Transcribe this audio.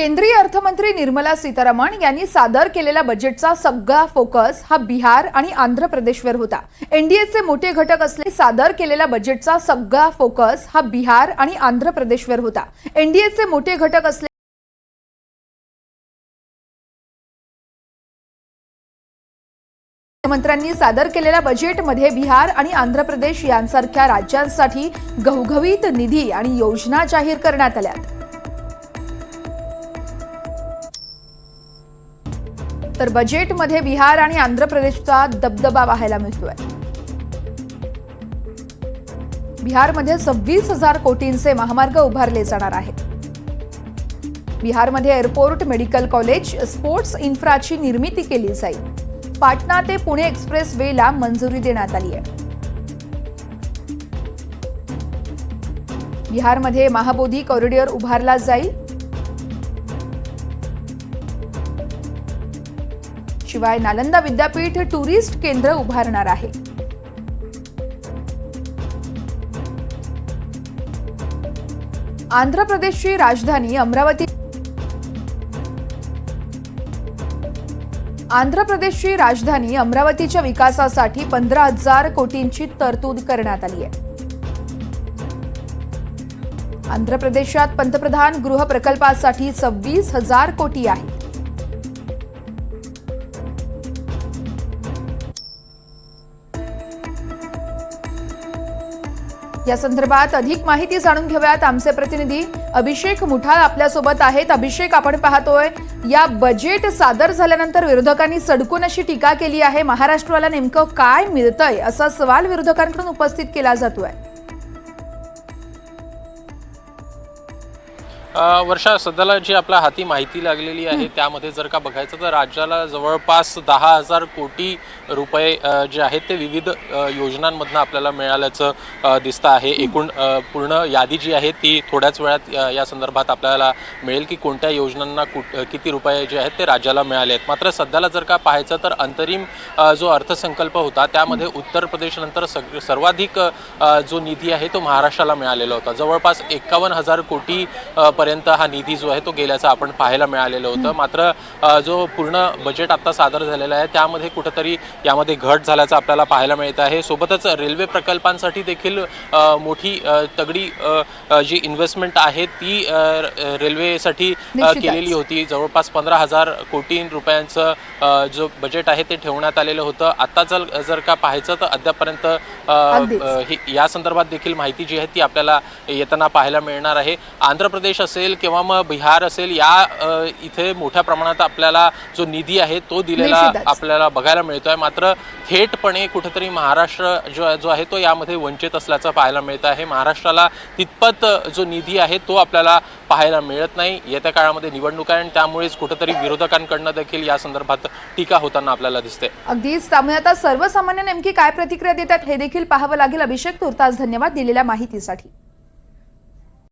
केंद्रीय अर्थमंत्री निर्मला सीतारामन यांनी सादर केलेल्या बजेटचा सगळा फोकस हा बिहार आणि आंध्र प्रदेशवर होता एनडीएचे मोठे घटक असले सादर केलेल्या बजेटचा सगळा फोकस हा बिहार आणि आंध्र प्रदेशवर होता एनडीएचे मोठे घटक असले मुख्यमंत्र्यांनी सादर केलेल्या बजेटमध्ये बिहार आणि आंध्र प्रदेश यांसारख्या राज्यांसाठी घवघवीत निधी आणि योजना जाहीर करण्यात आल्यात. तर बजेटमध्ये बिहार आणि आंध्र प्रदेशचा दबदबा पाहायला मिळतोय. बिहारमध्ये सव्वीस हजार कोटींचे महामार्ग उभारले जाणार आहेत. बिहारमध्ये एअरपोर्ट मेडिकल कॉलेज स्पोर्ट्स इन्फ्राची निर्मिती केली जाईल. पाटणा ते पुणे एक्सप्रेस वेला मंजुरी देण्यात आली आहे. बिहारमध्ये महाबोधी कॉरिडॉर उभारला जाईल. शिवाय नालंदा विद्यापीठ टुरिस्ट केंद्र उभारणार आहे. आंध्र प्रदेशची राजधानी अमरावती आंध्र प्रदेशची राजधानी अमरावतीच्या विकासासाठी पंधरा हजार कोटींची तरतूद करण्यात आली आहे. आंध्र प्रदेशात पंतप्रधान गृह प्रकल्पासाठी सव्वीस हजार कोटी आहे. या संदर्भात अधिक माहिती जाणून घेऊयात. आमचे प्रतिनिधी अभिषेक मुठाळ आपल्यासोबत आहेत. अभिषेक आपण पाहतोय या बजेट सादर झाल्यानंतर विरोधकांनी सडकून अशी टीका केली आहे. महाराष्ट्राला नेमकं काय मिळतंय असा सवाल विरोधकांकडून उपस्थित केला जातोय. वर्षा सध्याला जी आपल्या हाती माहिती लागलेली आहे त्यामध्ये जर का बघायचं तर राज्याला जवळपास दहा हजार कोटी रुपये जे आहेत ते विविध योजनांमधनं आपल्याला मिळाल्याचं दिसतं आहे. एकूण पूर्ण यादी जी आहे ती थोड्याच वेळात या संदर्भात आपल्याला मिळेल की कोणत्या योजनांना कुठ किती रुपये जे आहेत ते राज्याला मिळाले आहेत. मात्र सध्याला जर का पाहायचं तर अंतरिम जो अर्थसंकल्प होता त्यामध्ये उत्तर प्रदेशनंतर सग सर्वाधिक जो निधी आहे तो महाराष्ट्राला मिळालेला होता. जवळपास एकावन्न हजार कोटी पर्यंत हा निधी जो आहे तो गेल्याचं आपण पाहायला मिळालेलं होतं. मात्र जो पूर्ण बजेट आता सादर झालेला आहे त्यामध्ये कुठंतरी यामध्ये घट झाल्याचं आपल्याला पाहायला मिळत आहे. सोबतच रेल्वे प्रकल्पांसाठी देखील मोठी तगडी जी इन्व्हेस्टमेंट आहे ती रेल्वेसाठी. केलेली होती. जवळपास पंधरा हजार कोटी रुपयांचं जो बजेट आहे ते ठेवण्यात आलेलं होतं. आता जर जर का पाहायचं तर अद्यापर्यंत या संदर्भात देखील माहिती जी आहे ती आपल्याला येताना पाहायला मिळणार आहे. आंध्र प्रदेश असेल किंवा मग बिहार असेल या इथे मोठ्या प्रमाणात आपल्याला जो निधी आहे तो दिलेला. आपल्याला बघायला मिळतोय. मात्र थेटपणे कुठेतरी महाराष्ट्र जो जो आहे तो यामध्ये वंचित असल्याचं पाहायला मिळत आहे. महाराष्ट्राला तितपत जो निधी आहे तो आपल्याला पाहायला मिळत नाही. येत्या काळामध्ये निवडणूक आहे आणि त्यामुळेच कुठेतरी विरोधकांकडनं देखील या संदर्भात टीका होताना आपल्याला दिसते. अगदीच. त्यामुळे आता सर्वसामान्य नेमकी काय प्रतिक्रिया देतात हे देखील पाहावं लागेल. अभिषेक तुर्तास धन्यवाद दिलेल्या माहितीसाठी.